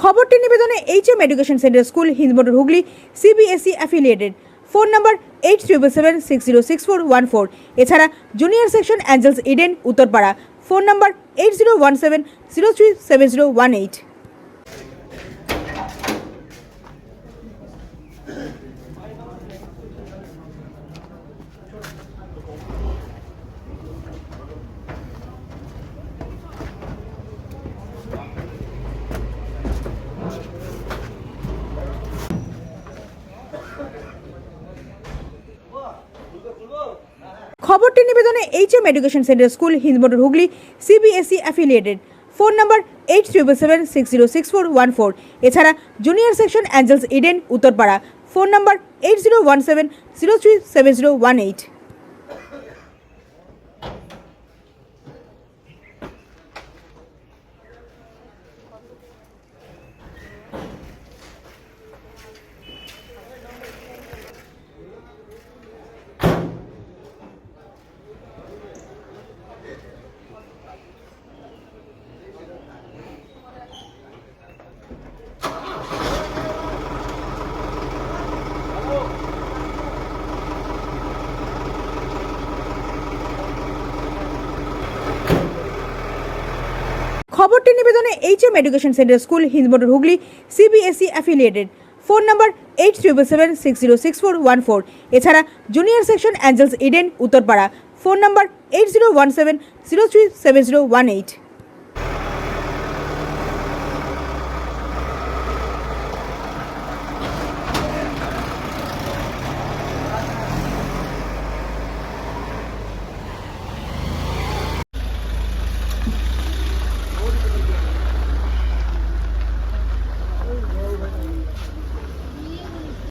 খবরটি নিবেদনে H M education centre school Hindmotor Hooghly CBSE affiliated e phone number eight triple seven six zero six four one four এছাড়া junior section Angels Eden Uttarpara phone number eight zero one seven zero three seven zero one eight খবরটি নিবেদনে H M education centre school Hindmotor Hooghly CBSE affiliated e phone number eight triple seven six zero six four one four এছাড়া junior section Angels Eden Uttarpara phone number eight zero one seven zero three seven zero one eight খবরটি নিবেদনে H M education centre school Hindmotor Hooghly CBSE affiliated e phone number eight triple seven six zero six four one four এছাড়া junior section Angels Eden Uttarpara phone number eight zero one seven zero three seven zero one eight